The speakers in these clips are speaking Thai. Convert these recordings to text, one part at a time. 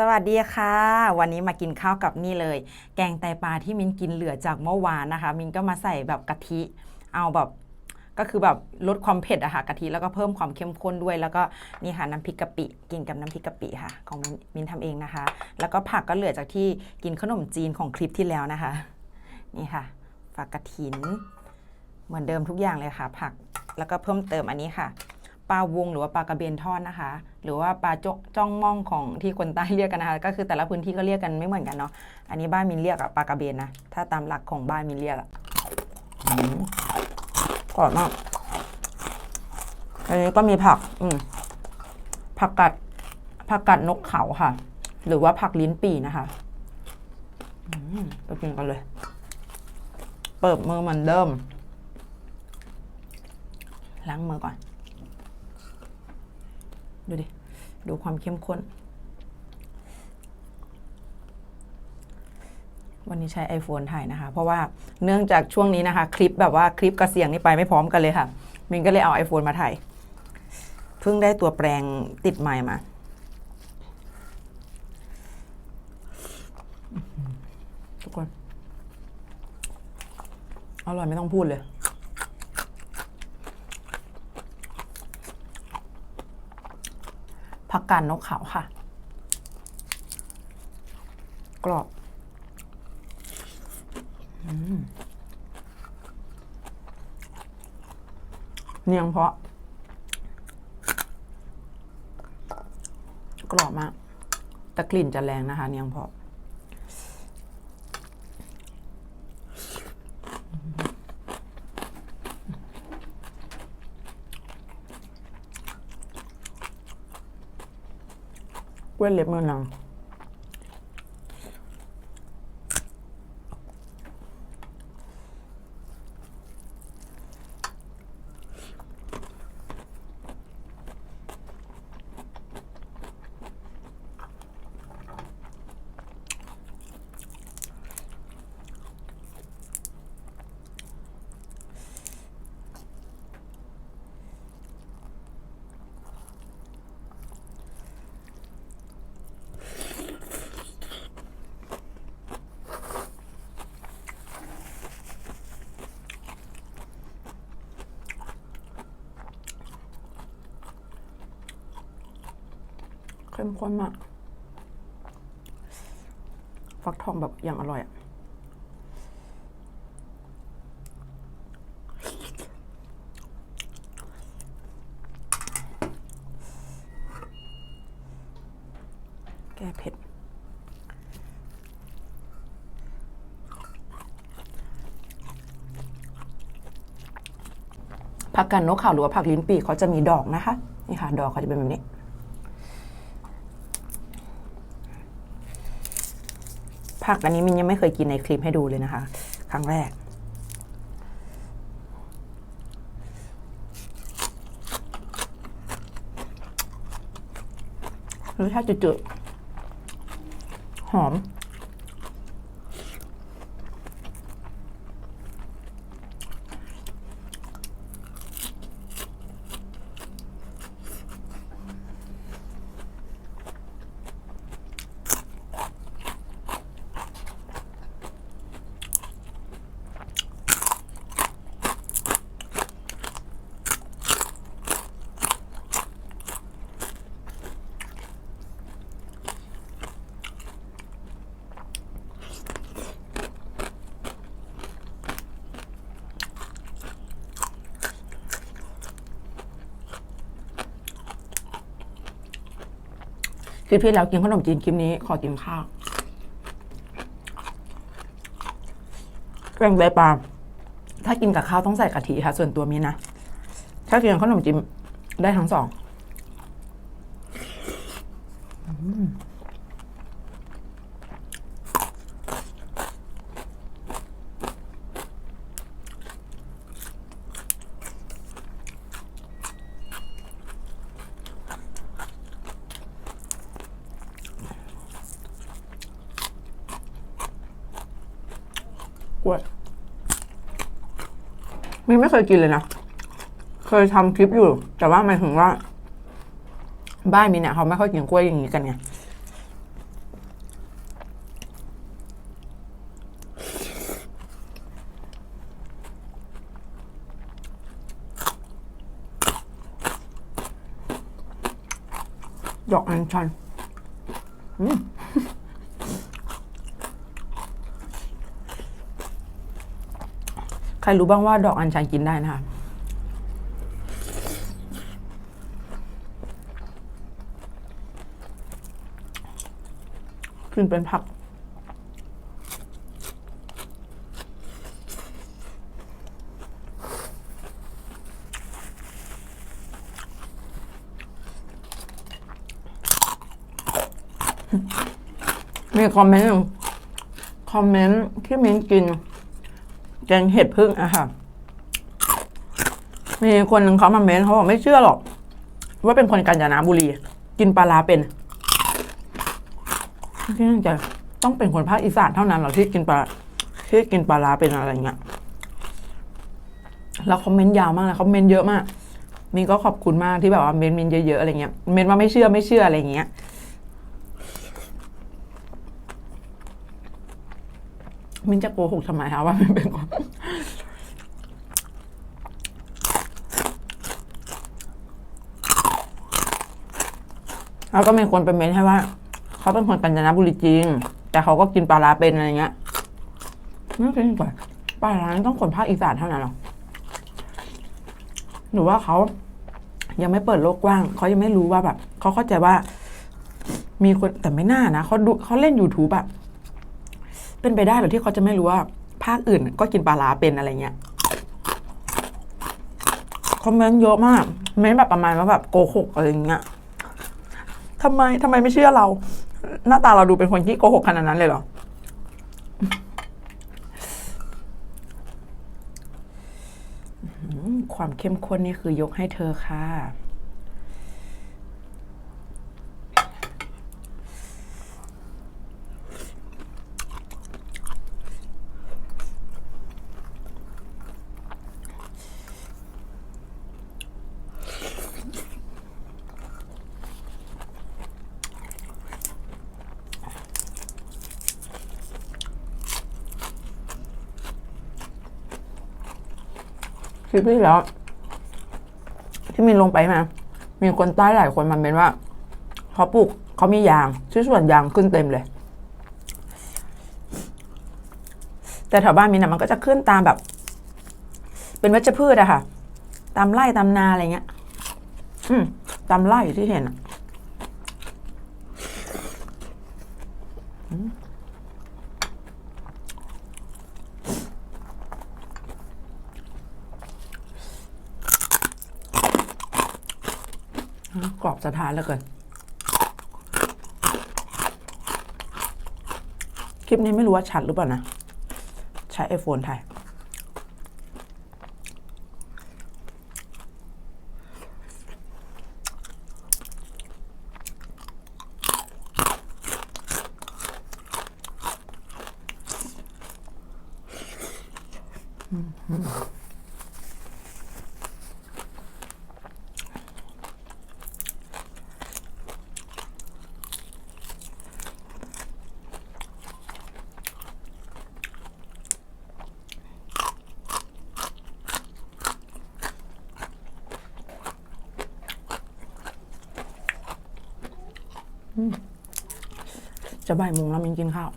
สวัสดีค่ะ วันนี้มากินข้าวกับนี่เลย แกงไตปลาที่มินกินเหลือจากเมื่อวานนะคะ มินก็มาใส่แบบกะทิ เอาแบบก็คือแบบลดความเผ็ดอะค่ะกะทิแล้วก็เพิ่มความเข้มข้นด้วย แล้วก็นี่ค่ะน้ำพริกกะปิ กินกับน้ำพริกกะปิค่ะ ของมินมินทำเองนะคะ แล้วก็ผักก็เหลือจากที่กินขนมจีนของคลิปที่แล้วนะคะ นี่ค่ะฝากกระถิน เหมือนเดิมทุกอย่างเลยค่ะ ผักแล้วก็เพิ่มเติมอันนี้ค่ะ ปลาวงหรือว่าปลากระเบนทอดนะคะ หรือว่าปลาจกจ้องม่องของที่คนใต้เรียกกันนะคะ ก็คือแต่ละพื้นที่ก็เรียกกันไม่เหมือนกันเนาะอันนี้บ้านมินเรียกอะปลากระเบนนะถ้าตามหลักของบ้านมินเรียกอะอืมกรอบมากอันนี้ก็มีผัก อืผักกัดผักกัดนกเขาค่ะ หรือว่าผักลิ้นปี่นะคะไปกินกันเลย เปิดมือเหมือนเดิมล้างมือก่อน ดูดิ ดูความเข้มข้น วันนี้ใช้ iPhone ถ่ายนะคะ เพราะว่าเนื่องจากช่วงนี้นะคะ คลิปแบบว่าคลิปกับเสียงนี่ไปไม่พร้อมกันเลยค่ะ มินก็เลยเอา iPhone มาถ่าย เพิ่งได้ตัวแปลงติดใหม่มาทุกคน อร่อยไม่ต้องพูดเลย ผักกาดนกเขาค่ะ กรอบเนียงเพราะ กรอบมาก แต่กลิ่นจะแรงนะคะ เนียงเพราะ กล้วยเล็บมือนาง เข้มข้นมาก ฟักทองแบบอย่างอร่อยอะแก้เผ็ด ผักกันนกขาวหรือว่าผักลิ้นปีกเขาจะมีดอกนะคะ นี่ค่ะ ดอกเขาจะเป็นแบบนี้ ผักอันนี้มินยังไม่เคยกินในคลิปให้ดูเลยนะคะ ครั้งแรก รสชาติจืดๆหอม คลิปที่แล้วกินขนมจีนคลิปนี้ขอกินข้าวแกงใบปลาถ้ากินกับข้าวต้องใส่กะทิค่ะ ส่วนตัวมีนะ ถ้ากินขนมจีนได้ทั้งสอง้วยมีไม่เคยกินเลยนะ เคยทำคลิปอยู่ แต่ว่าหมายถึงว่า บ้านมีเนี่ยเขาไม่ค่อยกินกล้วยอย่างนี้กันไงดอกอัญชัน ใครรู้บ้างว่าดอกอัญชันกินได้นะคะกินเป็นผักมีคอมเมนต์หนึ่งคอมเมนต์ที่มิ้นกิน แกงเห็ดพึ่งอะค่ะ มีคนหนึ่งเขามาเมนต์เขาบอกไม่เชื่อหรอก ว่าเป็นคนกาญจนบุรี กินปลาร้าเป็นที่นั่นจะต้องเป็นคนภาคอีสานเท่านั้นเหรอที่กินปลาที่กินปลาร้าเป็นอะไรเงี้ยแล้วคอมเมนต์ยาวมากนะคอมเมนต์เยอะมากมีก็ขอบคุณมากที่แบบว่าเมนต์เมนต์เยอะๆอะไรเงี้ยเมนต์ว่าไม่เชื่อไม่เชื่ออะไรเงี้ย มินจะโกหกทำไมคะว่ามันเป็นคนแล้วก็มีคนไปเมนให้ว่า เขาเป็นคนกาญจนบุรีจริง แต่เขาก็กินปลาร้าเป็นอะไรเงี้ยไม่เป็นกว่าปลาร้านต้องคนภาคอีสานเท่านั้นหรอหรือว่าเขายังไม่เปิดโลกกว้าง เขายังไม่รู้ว่าแบบ เขาเข้าใจว่า มีคนแต่ไม่น่านะเขาดูเขาเล่น YouTube อะ เป็นไปได้เหรือที่เขาจะไม่รู้ว่าภาคอื่นก็กินปลาร้าเป็นอะไรเงี้ยคอมเมนต์เยอะมากเมนแบบประมาณว่าแบบโกหกอะไรเงี้ยทำไมทำไมไม่เชื่อเรา หน้าตาเราดูเป็นคนที่โกหกขนาดนั้นเลยเหรอความเข้มข้นนี่คือยกให้เธอค่ะ ลิปที่แล้ว ที่มีลงไปมา มีคนใต้หลายคนมันเป็นว่าเขาปลูกเขามียางที่สวนยางขึ้นเต็มเลย แต่แถวบ้านมินนะมันก็จะขึ้นตามแบบ เป็นวัชพืชอะค่ะ ตามไร่ตามนาอะไรเงี้ย อืม ตามไร่ที่เห็นอะอืมกรอบสะท้านแล้วเกินคลิปนี้ไม่รู้ว่าชัดหรือเปล่านะ ใช้ไอโฟนถ่าย จะบ่ายโมงแล้วมินกินข้าว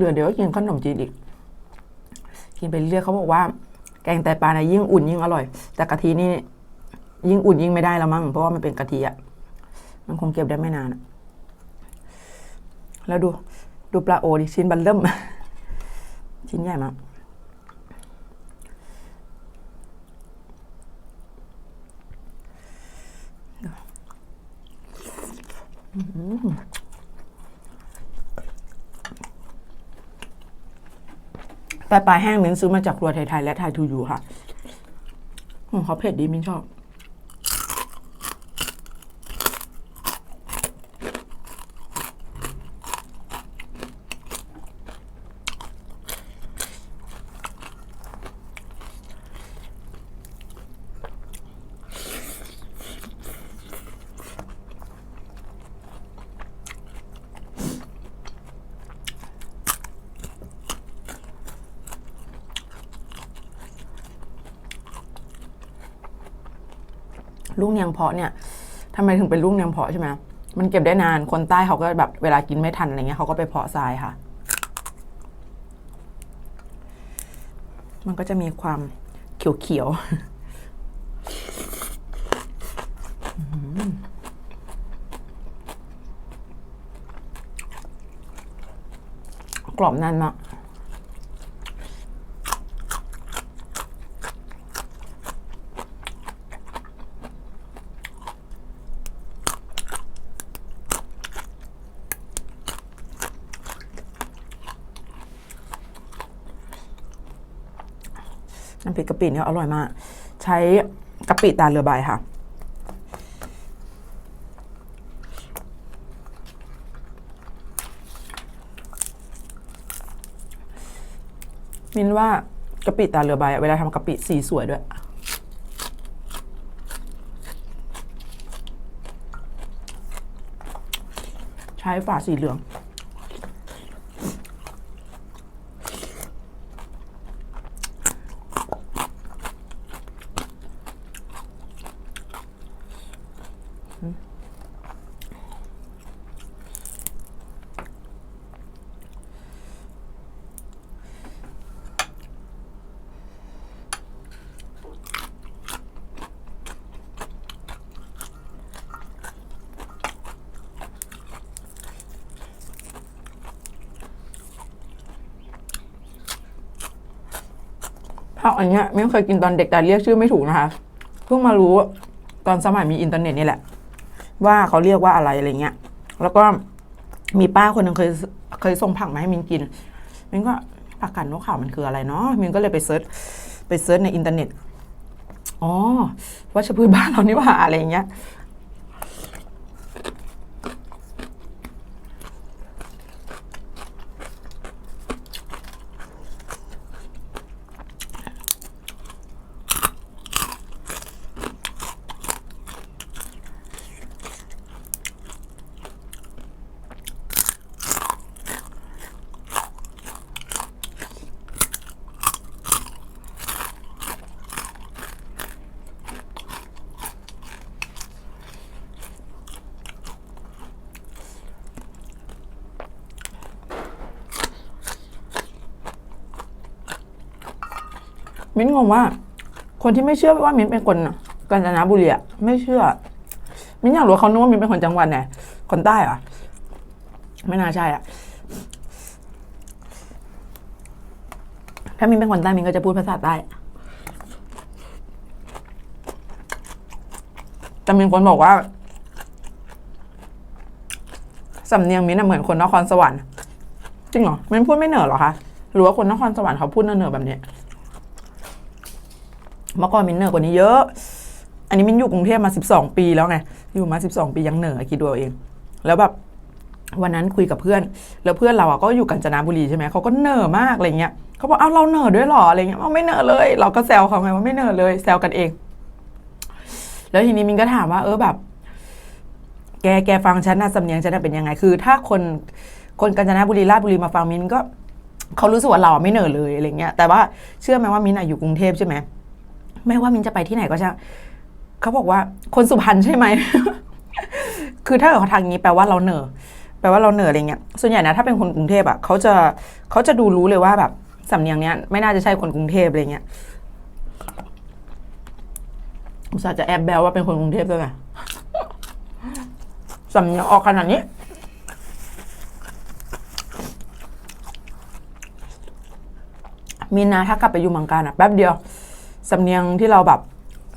เหลือเดี๋ยวก็กินขนมจีนอีก กินไปเรื่อยเขาบอกว่า แกงไตปลาเนี่ยยิ่งอุ่นยิ่งอร่อย แต่กะทินี่ ยิ่งอุ่นยิ่งไม่ได้แล้วมั้งเพราะว่ามันเป็นกะทิอะมันคงเก็บได้ไม่นานอะแล้วดู ดูปลาโอดิชิ้นบันเริ่ม ชิ้นใหญ่มากแต่ ปลาแห้งมิ้นซื้อมาจากครัวไทยๆและไทยทูยูค่ะอืมเขาเผ็ดดีมิ้นชอบ ลูกเนียงเพาะเนี่ยทำไมถึงเป็นลูกเนียงเพาะใช่ไหมมันเก็บได้นานคนใต้เขาก็แบบเวลากินไม่ทันอะไรเงี้ยเขาก็ไปเพาะทรายค่ะ มันก็จะมีความเขียวๆอื้อหือกรอบแน่นมากน้ำพริกกะ ปิเนี่ยอร่อยมาก ใช้กะปิตาเรือใบค่ะ มินว่ากะปิตาเรือใบเวลาทำกะปิสีสวยด้วยใช้ฝาสีเหลือง ผักอันเนี้ยไม่เคยกินตอนเด็กแต่เรียกชื่อไม่ถูกนะคะเพิ่งมารู้ตอนสมัยมีอินเทอร์เน็ตนี่แหละ ว่าเขาเรียกว่าอะไรอะไรเงี้ย แล้วก็มีป้าคนหนึ่งเคยเคยส่งผักมาให้มินกิน มินก็ผักกาดนกขาวมันคืออะไรเนาะมินก็เลยไปเซิร์ชไปเซิร์ชในอินเทอร์เน็ตอ๋อวัชพืชบ้านเรานี่ว่าอะไรเงี้ย มิ้นงงว่า คนที่ไม่เชื่อว่ามิ้นเป็นคนกาญจนบุรีอะไม่เชื่อ มิ้นอยากรู้เขานึกว่ามิ้นเป็นคนจังหวัดไหนคนใต้เหรอไม่น่าใช่อะถ้ามิ้นเป็นคนใต้มิ้นก็จะพูดภาษาใต้แต่มีคนบอกว่าสำเนียงมิ้นอะเหมือนคนนครสวรรค์จริงเหรอมิ้นพูดไม่เหนือเหรอคะหรือว่าคนนครสวรรค์เขาพูดเหนือแบบนี้ เมื่อก่อนมินเหนือกว่านี้เยอะ อันนี้มินอยู่กรุงเทพมา 12 ปีแล้วไง อยู่มา 12 ปียังเหนือคิดดูเอาเองแล้วแบบวันนั้นคุยกับเพื่อน แล้วเพื่อนเราอะก็อยู่กาญจนบุรีใช่ไหมเขาก็เหนือมากอะไรเงี้ยเขาบอกอ้าวเราเหนือด้วยหรออะไรเงี้ยเอาไม่เหนือเลย เราก็แซวเขาไงว่าไม่เหนือเลยแซวกันเอง แล้วทีนี้มินก็ถามว่า เออแบบ แกแกฟังฉันนะสำเนียงฉันน่ะเป็นยังไงคือ ถ้าคนคนกาญจนบุรีราชบุรีมาฟังมินก็เขารู้สึกว่าเราไม่เหนือเลยอะไรเงี้ยแต่ว่าเชื่อไหมว่ามินอะอยู่กรุงเทพใช่ไหม ไม่ว่ามินจะไปที่ไหนก็ช่างเขาบอกว่าคนสุพรรณใช่ไหม คือถ้าเกิดเขาทางนี้แปลว่าเราเหนือแปลว่าเราเหนืออะไรเงี้ย ส่วนใหญ่นะถ้าเป็นคนกรุงเทพอะเขาจะเขาจะดูรู้เลยว่าแบบสำเนียงเนี้ยไม่น่าจะใช่คนกรุงเทพอะไรเงี้ยอุตส่าห์จะแอบแบลว่าเป็นคนกรุงเทพด้วยไงสำเนียงออกขนาดนี้ มีนะถ้ากลับไปอยู่เมืองการอะแป๊บเดียว สำเนียงที่เราแบบ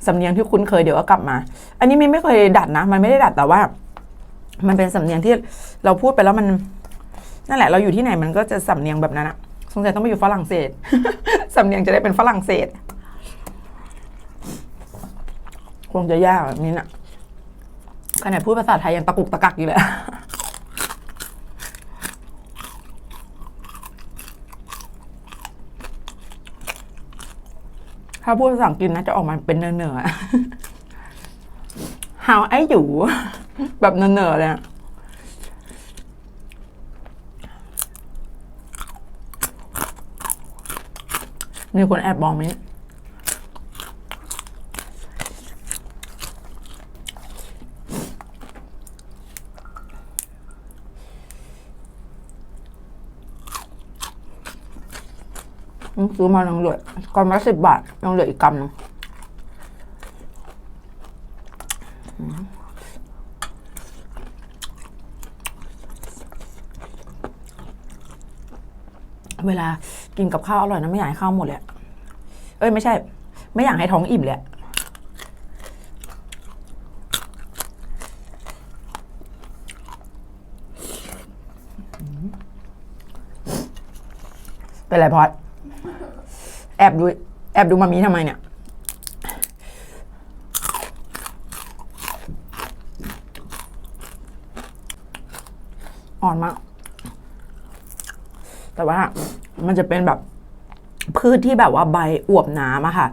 สำเนียงที่คุ้นเคยเดี๋ยวก็กลับมา อันนี้มินไม่เคยดัดนะ มันไม่ได้ดัดแต่ว่า มันเป็นสำเนียงที่เราพูดไปแล้วมัน นั่นแหละ เราอยู่ที่ไหนมันก็จะสำเนียงแบบนั้นอะสงสัยต้องไปอยู่ฝรั่งเศสสำเนียงจะได้เป็นฝรั่งเศสคงจะยากแบบนี้น่ะขนาดพูดภาษาไทยยังตะกุกตะกักอยู่เลย ถ้าพูดภาษาอังกฤษนะจะออกมาเป็นเนอๆอะ How ไอ้อยู่ แบบเนือๆเลยอะมีคนแอบมองไหม ซื้อมายังเหลือกำละสิบบาทยังเหลืออีกกำหนึงเวลากินกับข้าวอร่อยนะไม่อยากให้ข้าวหมดเลย เอ้ยไม่ใช่ ไม่อยากให้ท้องอิ่มเลยเป็นไรพอด อบดูแอบดูมามีทำไมเนี่ยอ่อนมาก แต่ว่ามันจะเป็นแบบพืชที่แบบว่าใบอวบน้ำอะค่ะ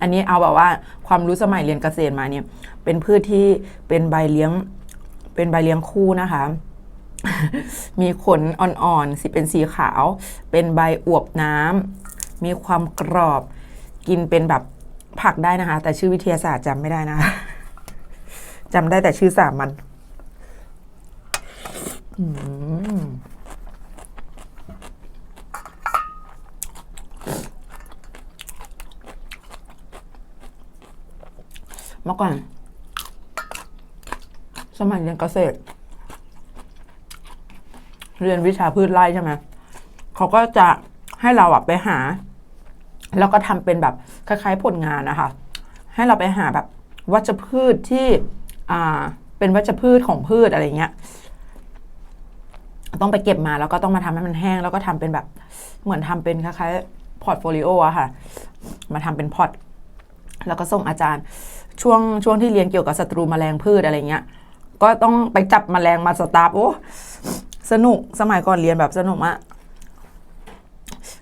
อันนี้เอาแบบว่าความรู้สมัยเรียนเกษตรมาเนี่ย เป็นพืชที่เป็นใบเลี้ยง เป็นใบเลี้ยงคู่นะคะ มีขนอ่อนๆ สีเป็นสีขาว เป็นใบอวบน้ำ มีความกรอบ กินเป็นแบบผักได้นะคะ แต่ชื่อวิทยาศาสตร์จำไม่ได้นะคะจำได้แต่ชื่อสามัญอืมเมื่อก่อน สมัยเรียนเกษตร เรียนวิชาพืชไร่ใช่ไหมเขาก็จะให้เราอะไปหา แล้วก็ทำเป็นแบบคล้ายๆผลงานนะคะ ให้เราไปหาแบบวัชพืชที่อ่าเป็นวัชพืชของพืชอะไรเงี้ยต้องไปเก็บมาแล้วก็ต้องมาทำให้มันแห้ง แล้วก็ทำเป็นแบบเหมือนทำเป็นคล้ายๆพอร์ตโฟลิโออะค่ะ มาทำเป็นพอร์ตแล้วก็ส่งอาจารย์ช่วงช่วงที่เรียนเกี่ยวกับศัตรูแมลงพืชอะไรเงี้ย ก็ต้องไปจับแมลงมาสตาร์ฟโอ้สนุกสมัยก่อนเรียนแบบสนุกมาก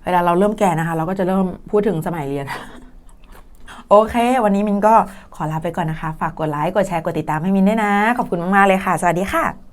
เวลาเราเริ่มแก่นะคะ เราก็จะเริ่มพูดถึงสมัยเรียน โอเค วันนี้มินก็ขอลาไปก่อนนะคะ ฝากกดไลค์ กดแชร์ กดติดตามให้มินด้วยนะ ขอบคุณมากๆเลยค่ะ สวัสดีค่ะ